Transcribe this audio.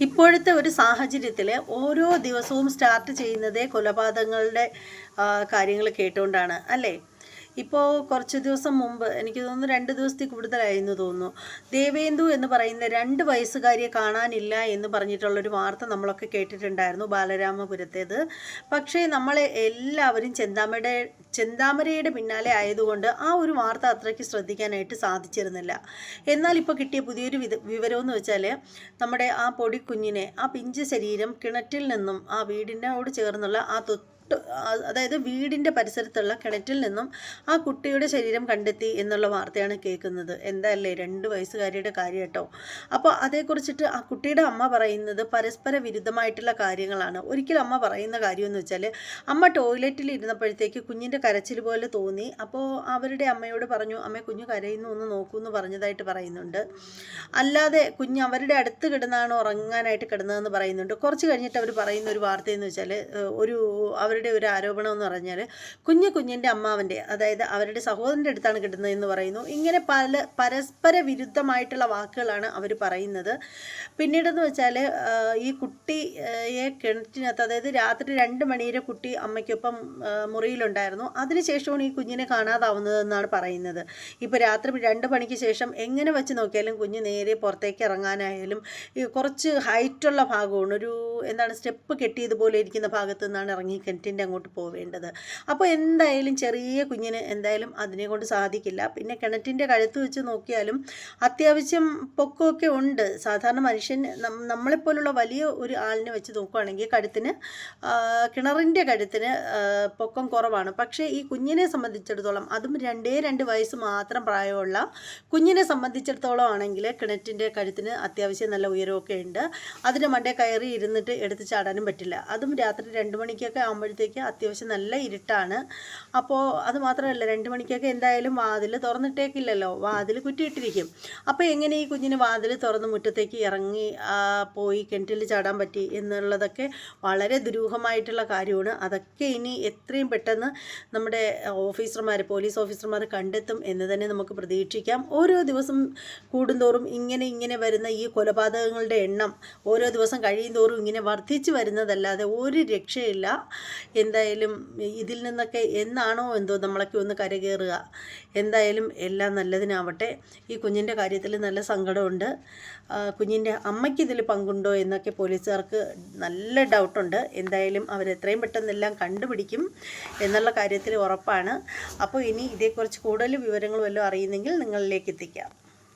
ഇപ്പോഴത്തെ ഒരു സാഹചര്യത്തിൽ ഓരോ ദിവസവും സ്റ്റാർട്ട് ചെയ്യുന്നതേ കൊലപാതകങ്ങളുടെ കാര്യങ്ങൾ കേട്ടുകൊണ്ടാണ് അല്ലേ? ഇപ്പോൾ കുറച്ച് ദിവസം മുമ്പ് എനിക്ക് തോന്നുന്നു രണ്ട് ദിവസത്തിൽ കൂടുതലായിരുന്നു തോന്നുന്നു. ദേവേന്ദു എന്ന് പറയുന്ന രണ്ട് വയസ്സുകാരിയെ കാണാനില്ല എന്ന് പറഞ്ഞിട്ടുള്ളൊരു വാർത്ത നമ്മളൊക്കെ കേട്ടിട്ടുണ്ടായിരുന്നു ബാലരാമപുരത്തേത്. പക്ഷേ നമ്മളെ എല്ലാവരും ചെന്താമയുടെ ചെന്താമരയുടെ പിന്നാലെ ആയതുകൊണ്ട് ആ ഒരു വാർത്ത അത്രയ്ക്ക് ശ്രദ്ധിക്കാനായിട്ട് സാധിച്ചിരുന്നില്ല. എന്നാൽ ഇപ്പോൾ കിട്ടിയ പുതിയൊരു വിവരമെന്ന് വെച്ചാൽ നമ്മുടെ ആ പൊടിക്കുഞ്ഞിനെ ആ പിഞ്ച് ശരീരം കിണറ്റിൽ നിന്നും ആ വീടിനോട് ചേർന്നുള്ള ആ തൊട്ട് അതായത് വീടിന്റെ പരിസരത്തുള്ള കിണറ്റിൽ നിന്നും ആ കുട്ടിയുടെ ശരീരം കണ്ടെത്തി എന്നുള്ള വാർത്തയാണ് കേൾക്കുന്നത്. എന്തല്ലേ? രണ്ട് വയസ്സുകാരിയുടെ കാര്യം കേട്ടോ. അപ്പോൾ അതേക്കുറിച്ചിട്ട് ആ കുട്ടിയുടെ അമ്മ പറയുന്നത് പരസ്പര വിരുദ്ധമായിട്ടുള്ള കാര്യങ്ങളാണ്. ഒരിക്കലും അമ്മ പറയുന്ന കാര്യമെന്ന് വെച്ചാൽ അമ്മ ടോയ്ലറ്റിൽ ഇരുന്നപ്പോഴത്തേക്ക് കുഞ്ഞിന്റെ കരച്ചിൽ പോലെ തോന്നി. അപ്പോൾ അവരുടെ അമ്മയോട് പറഞ്ഞു അമ്മ കുഞ്ഞ് കരയുന്നു ഒന്ന് നോക്കൂ എന്ന് പറഞ്ഞതായിട്ട് പറയുന്നുണ്ട്. അല്ലാതെ കുഞ്ഞ് അവരുടെ അടുത്ത് കിടന്നാണ് ഉറങ്ങാനായിട്ട് കിടന്നതെന്ന് പറയുന്നുണ്ട്. കുറച്ച് കഴിഞ്ഞിട്ട് അവർ പറയുന്ന ഒരു വാർത്തയെന്ന് വെച്ചാൽ ഒരു ഒരു അവരുടെ ഒരു ആരോപണം എന്ന് പറഞ്ഞാൽ കുഞ്ഞ് കുഞ്ഞിന്റെ അമ്മാവന്റെ അതായത് അവരുടെ സഹോദരന്റെ അടുത്താണ് കിടന്നതെന്ന് പറയുന്നു. ഇങ്ങനെ പല പരസ്പര വിരുദ്ധമായിട്ടുള്ള വാക്കുകളാണ് അവർ പറയുന്നത്. പിന്നീടെന്ന് വെച്ചാൽ ഈ കുട്ടിയെ കിണറ്റിനകത്ത് അതായത് രാത്രി രണ്ട് മണിയുടെ കുട്ടി അമ്മയ്ക്കൊപ്പം മുറിയിലുണ്ടായിരുന്നു. അതിനുശേഷമാണ് ഈ കുഞ്ഞിനെ കാണാതാവുന്നതെന്നാണ് പറയുന്നത്. ഇപ്പോൾ രാത്രി രണ്ട് മണിക്ക് ശേഷം എങ്ങനെ വെച്ച് നോക്കിയാലും കുഞ്ഞ് നേരെ പുറത്തേക്ക് ഇറങ്ങാനായാലും കുറച്ച് ഹൈറ്റുള്ള ഭാഗമാണ്. ഒരു എന്താണ് സ്റ്റെപ്പ് കെട്ടിയതുപോലെ ഇരിക്കുന്ന ഭാഗത്തു നിന്നാണ് ഇറങ്ങി കിണറ്റിന്റെ അങ്ങോട്ട് പോവേണ്ടത്. അപ്പോൾ എന്തായാലും ചെറിയ കുഞ്ഞിന് എന്തായാലും അതിനെ കൊണ്ട് സാധിക്കില്ല. പിന്നെ കിണറ്റിന്റെ കഴുത്ത് വെച്ച് നോക്കിയാലും അത്യാവശ്യം പൊക്കമൊക്കെ ഉണ്ട്. സാധാരണ മനുഷ്യൻ നമ്മളെപ്പോലുള്ള വലിയ ഒരു ആളിനെ വെച്ച് നോക്കുകയാണെങ്കിൽ കഴുത്തിന് കിണറിന്റെ കഴുത്തിന് പൊക്കം കുറവാണ്. പക്ഷേ ഈ കുഞ്ഞിനെ സംബന്ധിച്ചിടത്തോളം അതും രണ്ടേ രണ്ട് വയസ്സ് മാത്രം പ്രായമുള്ള കുഞ്ഞിനെ സംബന്ധിച്ചിടത്തോളം ആണെങ്കിൽ കിണറ്റിന്റെ കഴുത്തിന് അത്യാവശ്യം നല്ല ഉയരമൊക്കെ ഉണ്ട്. അതിന് മണ്ടേ കയറി ഇരുന്നിട്ട് എടുത്ത് ചാടാനും പറ്റില്ല. അതും രാത്രി രണ്ട് മണിക്കൊക്കെ ആകുമ്പോഴത്തേക്ക് അത്യാവശ്യം നല്ല ഇരുട്ടാണ്. അപ്പോൾ അത് മാത്രമല്ല രണ്ട് മണിക്കൊക്കെ എന്തായാലും വാതിൽ തുറന്നിട്ടേക്കില്ലല്ലോ. വാതിൽ കുറ്റിയിട്ടിരിക്കും. അപ്പോൾ എങ്ങനെ ഈ കുഞ്ഞിന് വാതിൽ തുറന്ന് മുറ്റത്തേക്ക് ഇറങ്ങി പോയി കിണറ്റിൽ ചാടാൻ പറ്റി എന്നുള്ളതൊക്കെ വളരെ ദുരൂഹമായിട്ടുള്ള കാര്യമാണ്. അതൊക്കെ ഇനി എത്രയും പെട്ടെന്ന് നമ്മുടെ ഓഫീസർമാർ പോലീസ് ഓഫീസർമാർ കണ്ടെത്തും എന്ന് തന്നെ നമുക്ക് പ്രതീക്ഷിക്കാം. ഓരോ ദിവസം കൂടുന്തോറും ഇങ്ങനെ ഇങ്ങനെ വരുന്ന ഈ കൊലപാതകങ്ങളുടെ എണ്ണം ഓരോ ദിവസം കഴിയും തോറും ഇങ്ങനെ വർദ്ധിച്ചു വരുന്നതല്ലാതെ ഒരു രക്ഷയില്ല. എന്തായാലും ഇതിൽ നിന്നൊക്കെ എന്നാണോ എന്തോ നമ്മളൊക്കെ ഒന്ന് കരകയറുക. എന്തായാലും എല്ലാം നല്ലതിനാവട്ടെ. ഈ കുഞ്ഞിന്റെ കാര്യത്തിൽ നല്ല സങ്കടമുണ്ട്. കുഞ്ഞിന്റെ അമ്മയ്ക്ക് ഇതിൽ പങ്കുണ്ടോ എന്നൊക്കെ പോലീസുകാർക്ക് നല്ല ഡൗട്ടുണ്ട്. എന്തായാലും അവരെത്രയും പെട്ടെന്ന് എല്ലാം കണ്ടുപിടിക്കും എന്നുള്ള കാര്യത്തിൽ ഉറപ്പാണ്. അപ്പോൾ ഇനി ഇതേക്കുറിച്ച് കൂടുതൽ വിവരങ്ങൾ വല്ലതും അറിയുന്നെങ്കിൽ നിങ്ങളിലേക്ക് എത്തിക്കാം.